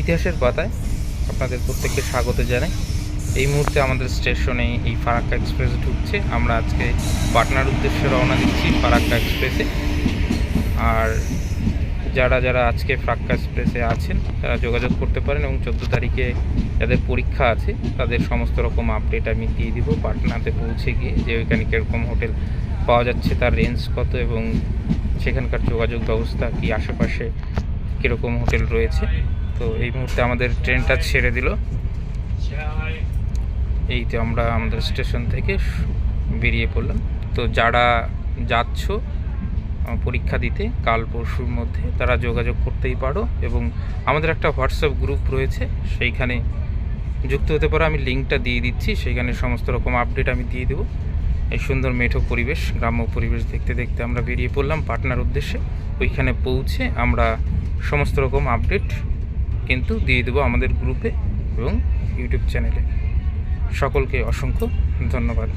ইতিহাসের পাতায় আপনাদের প্রত্যেককে স্বাগত জানাই। এই মুহূর্তে আমাদের স্টেশনে এই ফারাক্কা এক্সপ্রেস ঢুকছে। আমরা আজকে পাটনার উদ্দেশ্যে রওনা দিচ্ছি ফারাক্কা এক্সপ্রেসে। আর যারা যারা আজকে ফারাক্কা এক্সপ্রেসে আছেন, তারা যোগাযোগ করতে পারেন এবং চোদ্দ তারিখে যাদের পরীক্ষা আছে, তাদের সমস্ত রকম আপডেট আমি দিয়ে দিব। পাটনাতে পৌঁছে গিয়ে যে ওইখানে কীরকম হোটেল পাওয়া যাচ্ছে, তার রেঞ্জ কত এবং সেখানকার যোগাযোগ ব্যবস্থা কি, আশেপাশে কীরকম হোটেল রয়েছে তো এই মুহূর্তে আমাদের ট্রেনটা ছেড়ে দিল। এই তো আমরা আমাদের স্টেশন থেকে বেরিয়ে পড়লাম। তো যারা যাচ্ছ পরীক্ষা দিতে, কাল পরশুর মধ্যে তারা যোগাযোগ করতেই পারো এবং আমাদের একটা হোয়াটসঅ্যাপ গ্রুপ রয়েছে, সেইখানে যুক্ত হতে পারো। আমি লিঙ্কটা দিয়ে দিচ্ছি, সেইখানে সমস্ত রকম আপডেট আমি দিয়ে দেবো। এই সুন্দর মেঠো পরিবেশ, গ্রাম্য পরিবেশ দেখতে দেখতে আমরা বেরিয়ে পড়লাম পাটনার উদ্দেশ্যে। ওইখানে পৌঁছে আমরা সমস্ত রকম আপডেট কিন্তু দিয়ে দেবো আমাদের গ্রুপে এবং ইউটিউব চ্যানেলে। সকলকে অসংখ্য ধন্যবাদ।